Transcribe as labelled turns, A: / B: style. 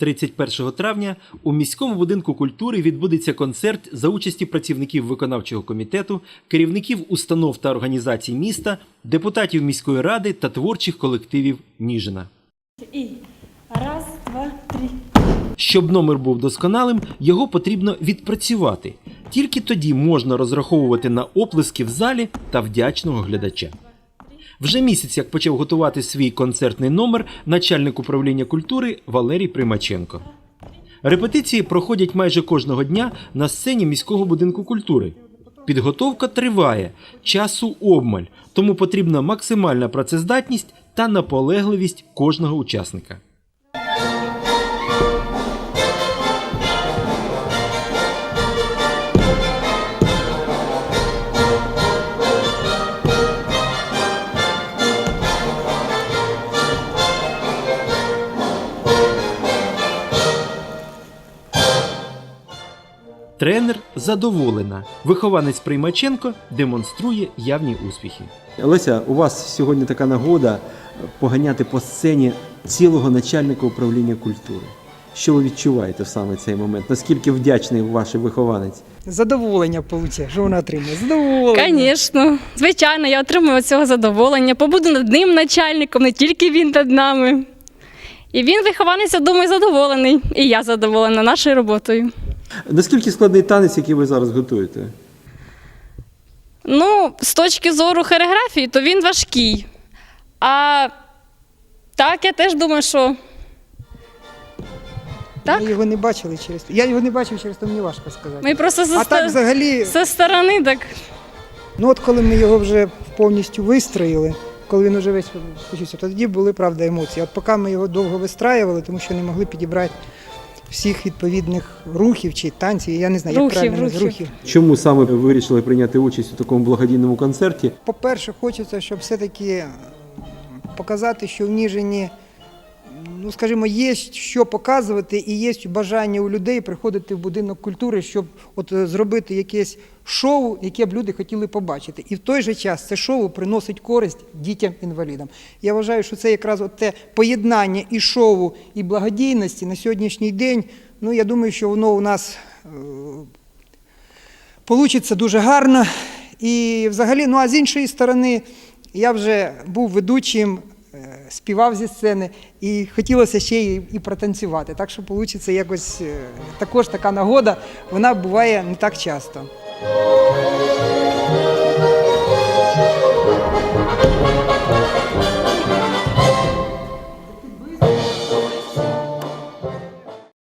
A: 31 травня у міському будинку культури відбудеться концерт за участі працівників виконавчого комітету, керівників установ та організацій міста, депутатів міської ради та творчих колективів Ніжина.
B: І раз, два, три.
A: Щоб номер був досконалим, його потрібно відпрацювати. Тільки тоді можна розраховувати на оплески в залі та вдячного глядача. Вже місяць, як почав готувати свій концертний номер начальник управління культури Валерій Примаченко. Репетиції проходять майже кожного дня на сцені міського будинку культури. Підготовка триває, часу обмаль, тому потрібна максимальна працездатність та наполегливість кожного учасника. Тренер задоволена. Вихованець Приймаченко демонструє явні успіхи.
C: Леся, у вас сьогодні така нагода поганяти по сцені цілого начальника управління культури. Що ви відчуваєте в саме цей момент? Наскільки вдячний ваш вихованець?
D: Задоволення получає, що вона отримує? Задоволення.
B: Звісно, звичайно, я отримую від цього задоволення. Побуду над ним начальником, не тільки він над нами. І він вихованець, я думаю, задоволений. І я задоволена нашою роботою.
C: Наскільки складний танець, який ви зараз готуєте?
B: Ну, з точки зору хореографії, то він важкий. А так, я теж думаю, що Так?
D: Ми його не бачили через. Я його не бачив через то, мені важко сказати.
B: ми просто зі,
D: А так взагалі,
B: зі сторони так.
D: ну от коли ми його вже повністю вистроїли, коли він уже весь включився, то тоді були правда емоції. От поки ми його довго вистраювали, тому що не могли підібрати всіх відповідних рухів чи танців, я не знаю, як
B: Рухів,
D: правильно рухів.
B: рухів.
C: Чому саме ви вирішили прийняти участь у такому благодійному концерті?
D: По-перше, хочеться, щоб все-таки показати, що в Ніжині, ну скажімо, є що показувати і є бажання у людей приходити в будинок культури, щоб от е, зробити якесь шоу, яке б люди хотіли побачити. І в той же час це шоу приносить користь дітям-інвалідам. Я вважаю, що це якраз от те поєднання і шоу, і благодійності на сьогоднішній день. Ну, я думаю, що воно у нас е, Получиться дуже гарно. І взагалі, ну а з іншої сторони, я вже був ведучим, співав зі сцени, і хотілося ще і, і протанцювати. Так що вийде якось е, також така нагода, вона буває не так часто.